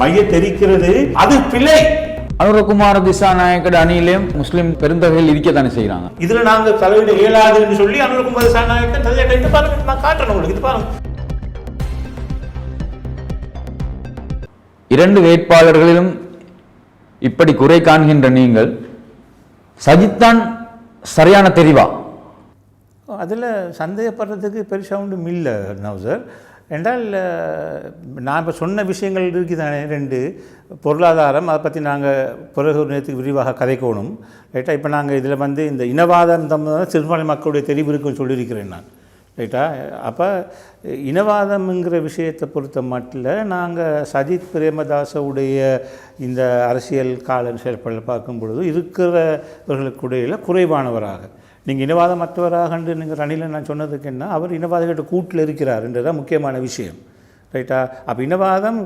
மைய தெரிக்கிறது அது பிழை. அனுரகுமார திசாநாயக்கட அணியிலையும் முஸ்லிம் பெருந்தகைகள் இருக்கத்தானே செய்கிறாங்க இதுல நாங்க தலையிட இயலாதுன்னு சொல்லி அனுரகுமார் திசாநாயக்கன் தலையிட்ட இது பாருங்க நான் காட்டுறேன் உங்களுக்கு இது பாருங்க. இரண்டு வேட்பாளர்களிலும் இப்படி குறை காண்கின்ற நீங்கள் சஜித்தான் சரியான தெரிவா? அதில் சந்தேகப்படுறதுக்கு பெருசாக ஒன்றும் இல்லை நவசர். என்றால் நான் இப்போ சொன்ன விஷயங்கள் இருக்குதானே ரெண்டு? பொருளாதாரம் அதை பற்றி நாங்கள் பிறகு ஒரு நேரத்துக்கு விரிவாக கதைக்கணும். ரைட்டா? இப்போ நாங்கள் இதில் வந்து இந்த இனவாதம் தம் சிறுபான்மை மக்களுடைய தெரிவு இருக்குன்னு சொல்லியிருக்கிறேன் நான். ரைட்டா? அப்போ இனவாதம்ங்கிற விஷயத்தை பொறுத்த மட்டில் நாங்கள் சஜித் பிரேமதாசவுடைய இந்த அரசியல் கால செயல்பாடு பார்க்கும் பொழுது இருக்கிறவர்களுக்குடையில குறைவானவராக நீங்கள் இனவாதமற்றவராக என்று நீங்கள் ரணிலில் நான் சொன்னதுக்கு என்ன? அவர் இனவாதிகிட்ட கூட்டில் இருக்கிறார் என்றதான் முக்கியமான விஷயம். ரைட்டா? அப்போ இனவாதம்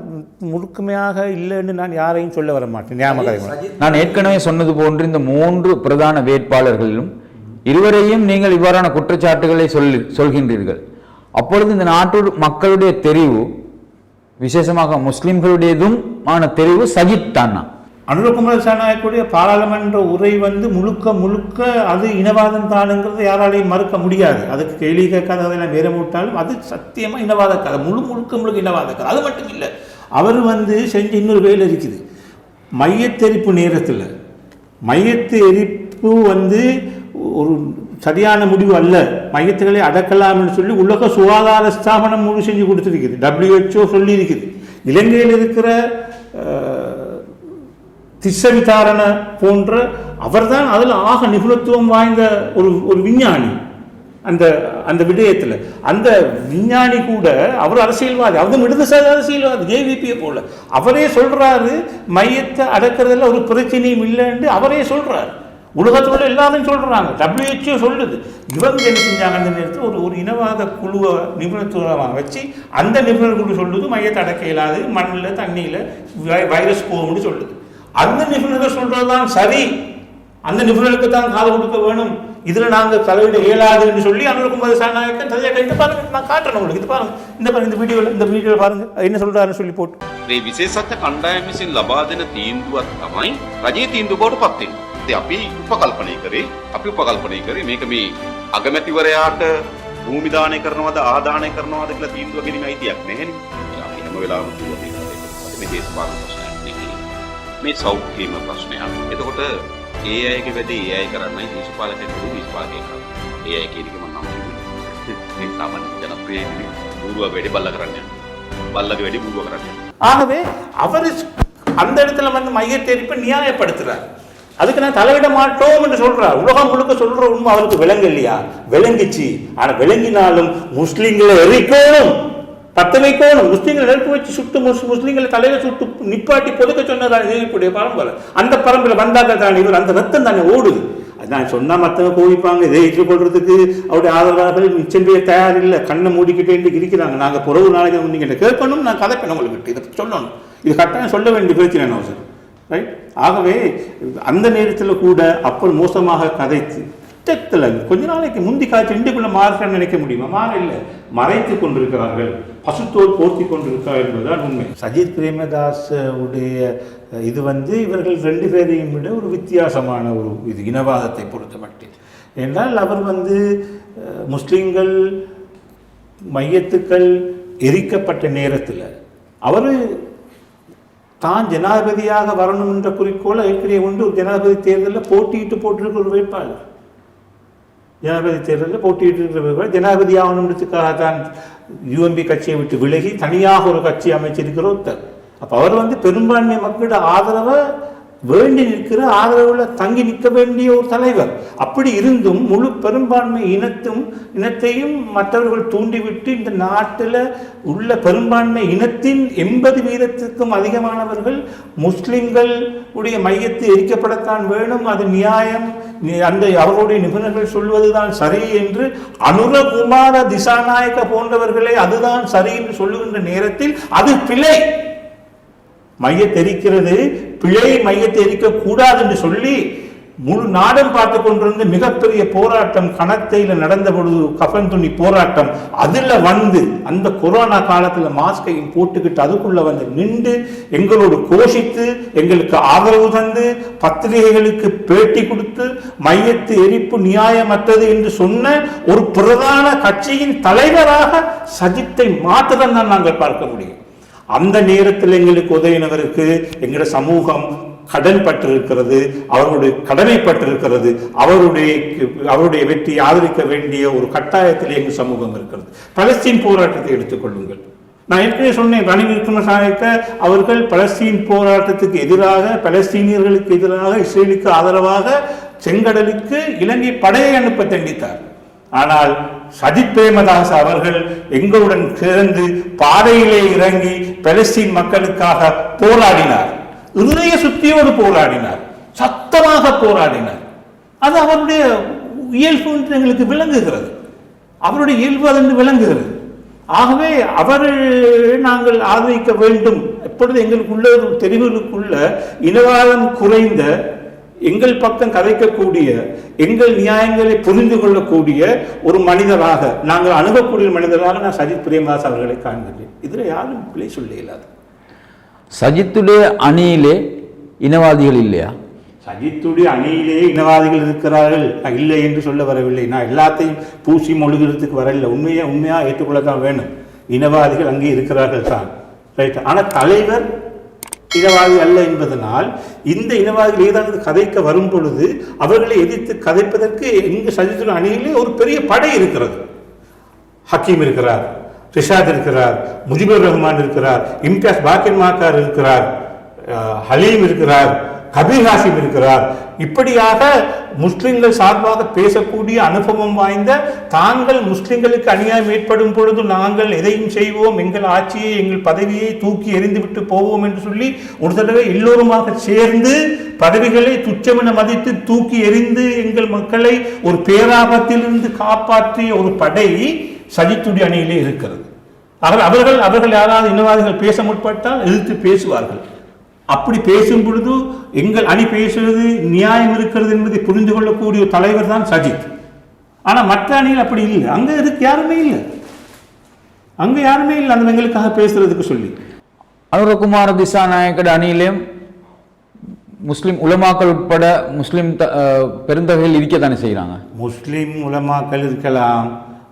முழுக்கமையாக இல்லைன்னு நான் யாரையும் சொல்ல வர மாட்டேன். ஞாபகம் நான் ஏற்கனவே சொன்னது போன்று இந்த மூன்று பிரதான வேட்பாளர்களிலும் இருவரையும் நீங்கள் இவ்வாறான குற்றச்சாட்டுகளை சொல்லி சொல்கின்றீர்கள். அப்பொழுது இந்த நாட்டு மக்களுடைய தெரிவு விசேஷமாக முஸ்லிம்களுடையதும் ஆன தெரிவு சஜித் தானா? அனுரகுமார் சாநாயக்குடைய பாராளுமன்ற உரை வந்து முழுக்க முழுக்க அது இனவாதம் தானுங்கிறது யாராலையும் மறுக்க முடியாது. அதுக்கு கேள்வி கேட்காத அதெல்லாம் வேற மூட்டாலும் அது சத்தியமாக இனவாத கதை முழு முழுக்க முழுக்க இனவாத கதை அது மட்டும் இல்லை அவர் வந்து செஞ்ச இன்னொரு வேலை இருக்குது. மையத்தெரிப்பு நேரத்தில் மையத்து எரிப்பு வந்து ஒரு சரியான முடிவு அல்ல. மையத்துகளை அடக்கலாம்னு சொல்லி உலக சுகாதார ஸ்தாபனம் முழு செஞ்சு கொடுத்துருக்குது. டபிள்யூஹெச்ஓ சொல்லியிருக்குது. இலங்கையில் இருக்கிற திச விசாரணை போன்ற அவர்தான் அதில் ஆக நிபுணத்துவம் வாய்ந்த ஒரு ஒரு விஞ்ஞானி. அந்த அந்த விடயத்தில். அந்த விஞ்ஞானி கூட அவர் அரசியல்வாதி. அவரும் இடதுசாரி அரசியல்வாதி ஜேவிபியை போல. அவரே சொல்கிறாரு மையத்தை அடக்கிறதுல ஒரு பிரச்சனையும் இல்லைன்னு அவரே சொல்கிறார் உலகத்தில் உள்ள எல்லாரும் சொல்கிறாங்க டபிள்யூஹெச்ஓ சொல்லுது. இவங்க என்ன செஞ்சாங்க அந்த நேரத்தில்? ஒரு ஒரு இனவாத குழுவை நிபுணத்துவமாக வச்சு அந்த நிபுணர் குழு சொல்லுது மையத்தை அடக்க இயலாது மண்ணில் தண்ணியில் வைரஸ் போகும்னு சொல்லுது. அந்த நிபுணர்கள் சொல்றதுதான் சரி அந்த நிபுணருக்கு தான் காது கொடுக்க வேணும் இதுல நாங்க தலையிட இயலாதுன்னு சொல்லி அனுரகுமார் சாநாயக்கன் தலையிட்ட இது பாருங்க நான் காட்டுறேன் உங்களுக்கு இது பாருங்க இந்த பாருங்க இந்த வீடியோவில் இந்த வீடியோவில் பாருங்க என்ன சொல்றாருன்னு சொல்லி போட்டு මේ විශේෂත්ව කණ්ඩායම විසින් ලබා දෙන තීන්දුවත් තමයි රජයේ තීන්දුව බවට පත් වෙන්නේ. ඉතින් අපි උපකල්පනය කරේ අපි උපකල්පනය කරේ මේක මේ අගමැතිවරයාට භූමි දානය කරනවද ආදානය කරනවද කියලා තීන්දුව ගැනීම අයිතියක් නැහැනේ. අපි හැම වෙලාවෙම කිව්වා මේක මේ දේශපාලන ප්‍රශ්නයක් නෙවෙයි. මේ සෞඛ්‍යම ප්‍රශ්නයක්. එතකොට ඒ අයගේ වැඩේ ඒ අය කරන්නයි දේශපාලකයන්ට දේශපාලකයන් කරන්නේ. ඒ අය කියන එක මම නම් කිව්වේ. මේ සාමාන්‍ය ජනප්‍රිය නෙවෙයි. බූරුව වැඩි බල්ල කරන්නේ. බල්ලගේ වැඩි බූරුව කරන්නේ. ஆகவே அவர் அந்த இடத்துல வந்து மையத்தெரிப்பை நியாயப்படுத்துறார் அதுக்கு நான் தலையிட மாட்டோம் என்று சொல்றார் உலகம் முழுக்க சொல்ற உண்மை அவருக்கு விளங்கு இல்லையா விளங்குச்சு ஆனா விளங்கினாலும் முஸ்லிம்களை எரிக்கணும் பத்த வைக்கணும் முஸ்லீம்களை நெருப்பு வச்சு சுட்டு முஸ் முஸ்லீம்களை தலையில சுட்டு நிப்பாட்டி பொதுக்க சொன்னதான் நீதிப்புடைய பரம்பரை. அந்த பரம்பரை வந்தாக்க தான் இவர் அந்த ரத்தம் தானே ஓடுது. அது நான் சொன்னால் மற்றவங்க கோவிப்பாங்க இதை ஏற்றுக்கொள்றதுக்கு அவருடைய ஆதரவாளர்கள் மிச்சம் பேர் தயார் இல்லை கண்ணை மூடிக்கிட்டே இருக்கிறாங்க. நாங்கள் புறவு நாளைக்கு நீங்கள் கேட்கணும்? நான் கதைப்பேன் உங்களுக்கு இதை சொல்லணும். இது கட்டாயம் சொல்ல வேண்டிய பிரச்சனை அவசரம்? ரைட் ஆகவே அந்த நேரத்தில் கூட அப்போ மோசமாக கதைத்து திட்டத்தில் கொஞ்ச நாளைக்கு முந்தி காய்ச்சி இண்டுக்குள்ளே மாறுறேன்னு நினைக்க முடியுமா? மாற இல்லை. மறைத்து கொண்டிருக்கிறார்கள். பசுத்தோல் போர்த்தி கொண்டிருக்கா என்பதுதான் உண்மை. சஜித் பிரேமதாஸ் உடைய இது வந்து இவர்கள் ரெண்டு பேரையும் விட ஒரு வித்தியாசமான ஒரு இது இனவாதத்தை பொறுத்த மட்டில். என்றால் அவர் வந்து முஸ்லீம்கள் மையத்துக்கள் எரிக்கப்பட்ட நேரத்தில் அவர் தான் ஜனாதிபதியாக வரணும் என்ற குறிக்கோளை ஏற்கனவே உண்டு. ஒரு ஜனாதிபதி தேர்தலில் போட்டியிட்டு போட்டிருக்கிற ஒரு வேட்பாளர். ஜனாதிபதி தேர்தலில் போட்டியிட்டு ஜனாதிபதி ஆகணுன்றதுக்காக யூஎம்பி கட்சியை விட்டு விலகி தனியாக ஒரு கட்சி அமைச்சிருக்கிற ஒருத்தர் அப்போ அவர் வந்து பெரும்பான்மை மக்களோட ஆதரவை வேண்டி நிற்கிற ஆதரவுல தங்கி நிற்க வேண்டிய ஒரு தலைவர். அப்படி இருந்தும் முழு பெரும்பான்மை இனத்தும் இனத்தையும் மற்றவர்கள் தூண்டிவிட்டு இந்த நாட்டில் உள்ள பெரும்பான்மை இனத்தின் எண்பது வீதத்துக்கும் அதிகமானவர்கள் முஸ்லிம்கள் உடைய மையத்தை எரிக்கப்படத்தான் வேணும். அது நியாயம். அந்த அவர்களுடைய நிபுணர்கள் சொல்வதுதான் சரி என்று அனுரகுமார திசாநாயக்க போன்றவர்களே அதுதான் சரி என்று சொல்லுகின்ற நேரத்தில் அது பிழை. மையத்தெரிக்கிறது பிழை மையத்தை எரிக்க கூடாது என்று சொல்லி முழு நாடும் பார்த்து கொண்டிருந்த மிகப்பெரிய போராட்டம் கணத்தையில் நடந்த பொழுது கஃபன் துணி போராட்டம். அதில் வந்து அந்த கொரோனா காலத்தில் மாஸ்கையும் போட்டுக்கிட்டு அதுக்குள்ள வந்து நின்று எங்களோடு கோஷித்து எங்களுக்கு ஆதரவு தந்து பத்திரிகைகளுக்கு பேட்டி கொடுத்து மையத்து எரிப்பு நியாயமற்றது என்று சொன்ன ஒரு பிரதான கட்சியின் தலைவராக சஜித்தை மாற்றுதான் தான் நாங்கள் பார்க்க முடியும். அந்த நேரத்தில் எங்களுக்கு உதவினவருக்கு எங்களோட சமூகம் கடன் பட்டிருக்கிறது அவருடைய கடமைப்பட்டிருக்கிறது அவருடைய அவருடைய வெற்றியை ஆதரிக்க வேண்டிய ஒரு கட்டாயத்தில் எங்கள் சமூகம் இருக்கிறது. பலஸ்தீன் போராட்டத்தை எடுத்துக்கொள்ளுங்கள் நான் ஏற்கனவே சொன்னேன் ரணில் விக்ரமசாயக்க அவர்கள் பலஸ்தீன் போராட்டத்துக்கு எதிராக பலஸ்தீனியர்களுக்கு எதிராக இஸ்ரேலுக்கு ஆதரவாக செங்கடலுக்கு இலங்கை படையை அனுப்ப தண்டித்தார். ஆனால் சஜித் பிரேமதாஸ் அவர்கள் எங்களுடன் சேர்ந்து பாதையிலே இறங்கி பலஸ்தீன் மக்களுக்காக போராடினார். இருதய சுத்தியோடு போராடினார். சத்தமாக போராடினார். அது அவருடைய இயல்பு என்று எங்களுக்கு விளங்குகிறது. அவருடைய இயல்பு அது என்று விளங்குகிறது. ஆகவே அவர் நாங்கள் ஆதரிக்க வேண்டும். எப்பொழுது எங்களுக்குள்ள ஒரு தெரிவுகளுக்குள்ள இனவாதம் குறைந்த எங்கள் பக்கம் கதைக்கக்கூடிய எங்கள் நியாயங்களை புரிந்து கொள்ளக்கூடிய ஒரு மனிதராக நாங்கள் அணுகக்கூடிய மனிதராக நான் சஜித் பிரேமதாஸ் அவர்களை காண்கிறேன் இதில் யாரும் பிள்ளை சொல்ல இயலாது. சஜித்துடைய அணியிலே இனவாதிகள் இல்லையா? சஜித்துடைய அணியிலே இனவாதிகள் இருக்கிறார்கள். இல்லை என்று சொல்ல வரவில்லை. நான் எல்லாத்தையும் பூசி மொழிகிறதுக்கு வரல உண்மையை உண்மையாக ஏற்றுக்கொள்ளத்தான் வேணும் இனவாதிகள் அங்கே இருக்கிறார்கள் தான். ரைட் ஆனால் தலைவர் இனவாதி அல்ல என்பதனால் இந்த இனவாதிகள் ஏதாவது கதைக்க வரும் பொழுது அவர்களை எதிர்த்து கதைப்பதற்கு இங்கு சஜித்துடைய அணியிலே ஒரு பெரிய படை இருக்கிறது. ஹக்கீம் இருக்கிறார். ரிஷாத் இருக்கிறார் முஜிபுர் ரஹ்மான் இருக்கிறார் இம்தியாஸ் பாக்கிர் மாக்கார் இருக்கிறார் ஹலீம் இருக்கிறார் கபீர் ஹாசிம் இருக்கிறார். இப்படியாக முஸ்லிம்கள் சார்பாக பேசக்கூடிய அனுபவம் வாய்ந்த தாங்கள் முஸ்லிம்களுக்கு அநியாயம் ஏற்படும் பொழுது நாங்கள் எதையும் செய்வோம் எங்கள் ஆட்சியை எங்கள் பதவியை தூக்கி எறிந்துவிட்டு போவோம் என்று சொல்லி ஒரு தடவை எல்லோருமாக சேர்ந்து பதவிகளை துச்சமென மதித்து தூக்கி எறிந்து எங்கள் மக்களை ஒரு பேராபத்திலிருந்து காப்பாற்றிய ஒரு படை சஜித்துடைய அணியிலே இருக்கிறது. அவர் அவர்கள் அவர்கள் யாராவது இனவாதிகள் பேச முற்பட்டால் எதிர்த்து பேசுவார்கள். அப்படி பேசும் பொழுது எங்கள் அணி பேசுவது நியாயம் இருக்கிறது என்பதை புரிந்து கொள்ளக்கூடிய தலைவர் தான் சஜித். ஆனா மற்ற அணியில் அப்படி இல்லை. அங்க இருக்கு யாருமே இல்லை. அங்க யாருமே இல்லை. அந்த எங்களுக்காக பேசுறதுக்கு சொல்லி. அனுரகுமார திசாநாயக்கட அணியிலும் முஸ்லிம் உலமாக்கள் உட்பட முஸ்லிம் பெருந்தொகையில் இருக்கத்தானே செய்கிறாங்க முஸ்லிம் உலமாக்கள் இருக்கலாம்.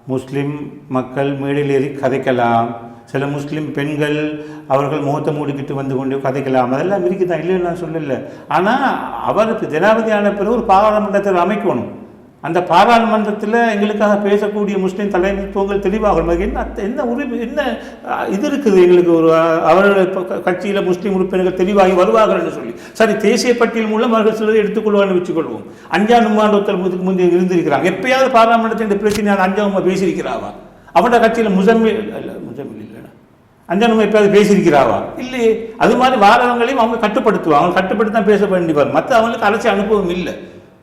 முஸ்லிம் மக்கள் மேடையில் ஏறி கதைக்கலாம். சில முஸ்லீம் பெண்கள் அவர்கள் முகத்தை மூடிக்கிட்டு வந்து கொண்டு கதைக்கலாம். அதெல்லாம் இருக்குதான் இல்லைன்னு நான் சொல்லலை. ஆனால் அவர் இப்ப ஜனாதிபதி ஆன பிறகு ஒரு பாராளுமன்றத்தில் அமைக்கணும். அந்த பாராளுமன்றத்தில் எங்களுக்காக பேசக்கூடிய முஸ்லீம் தலைமைத்துவங்கள் தெளிவாகணும் என்ன என்ன உரிமை என்ன இது இருக்குது எங்களுக்கு ஒரு அவர்கள் கட்சியில் முஸ்லீம் உறுப்பினர்கள் தெளிவாகி வருவார்கள் என்று சொல்லி. சரி தேசிய பட்டியல் மூலம் அவர்கள் சிலரை எடுத்துக்கொள்வான்னு வச்சுக்கொள்வோம். அஞ்சாம் நும்மாண்டு ஒருத்தர் முந்தைய இருந்திருக்கிறாங்க. எப்பயாவது பாராளுமன்றத்தில் இந்த அஞ்சாம் அஞ்சாவமா பேசியிருக்கிறாவா அவனோட கட்சியில் முசம்மில் இல்ல முசம்மில் இல்லைனா அஞ்சானுமா எப்பயாவது பேசியிருக்கிறாவா இல்லையே. அது மாதிரி வாரவங்களையும் அவங்க கட்டுப்படுத்துவாங்க. அவங்க கட்டுப்படுத்தி தான் பேச வேண்டி வரும். மற்ற அவங்களுக்கு அரசியல் அனுபவம் இல்லை.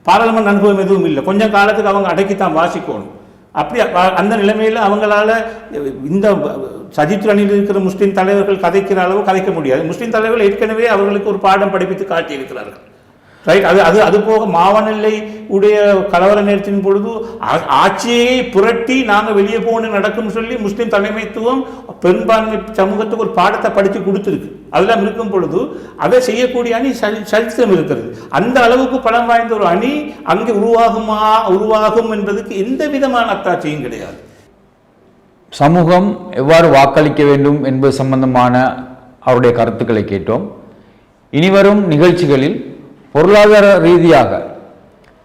பாராளுமன்ற அனுபவம் எதுவும் இல்லை. கொஞ்சம் காலத்துக்கு அவங்க அடக்கித்தான் வாசிக்கணும். அப்படி அந்த நிலைமையில் அவங்களால இந்த சஜித் அணியில் இருக்கிற முஸ்லீம் தலைவர்கள் கதைக்கிற அளவு கதைக்க முடியாது. முஸ்லீம் தலைவர்கள் ஏற்கனவே அவர்களுக்கு ஒரு பாடம் படிப்பித்து காட்டியிருக்கிறார்கள். ரைட் அது அது அது போக மாவனல்லை உடைய கலவர நேரத்தின் பொழுது ஆ- ஆட்சியை புரட்டி நாங்கள் வெளியே போகணும் நடக்கும்னு சொல்லி முஸ்லீம் தலைமைத்துவம் பெரும்பான்மை சமூகத்துக்கு ஒரு பாடத்தை படித்து கொடுத்துருக்கு. அதெல்லாம் இருக்கும் பொழுது அதை செய்யக்கூடிய அணி சரித்திரம் இருக்கிறது. அந்த அளவுக்கு பலம் வாய்ந்த ஒரு அணி அங்கே உருவாகுமா உருவாகும் என்பதுக்கு எந்த விதமான அத்தாட்சியும் கிடையாது. சமூகம் எவ்வாறு வாக்களிக்க வேண்டும் என்பது சம்பந்தமான அவருடைய கருத்துக்களை கேட்டோம். இனிவரும் நிகழ்ச்சிகளில் பொருளாதார ரீதியாக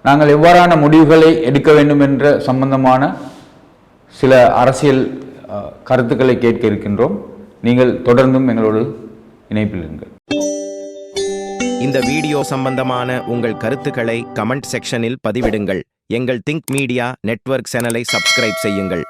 நாங்கள் எவ்வாறான முடிவுகளை எடுக்க வேண்டும் என்ற சம்பந்தமான சில அரசியல் கருத்துக்களை கேட்க இருக்கின்றோம். நீங்கள் தொடர்ந்தும் எங்களோடு இணைப்பில் இருங்கள். இந்த வீடியோ சம்பந்தமான உங்கள் கருத்துக்களை கமெண்ட் செக்ஷனில் பதிவிடுங்கள். எங்கள் திங்க் மீடியா நெட்வொர்க் சேனலை சப்ஸ்கிரைப் செய்யுங்கள்.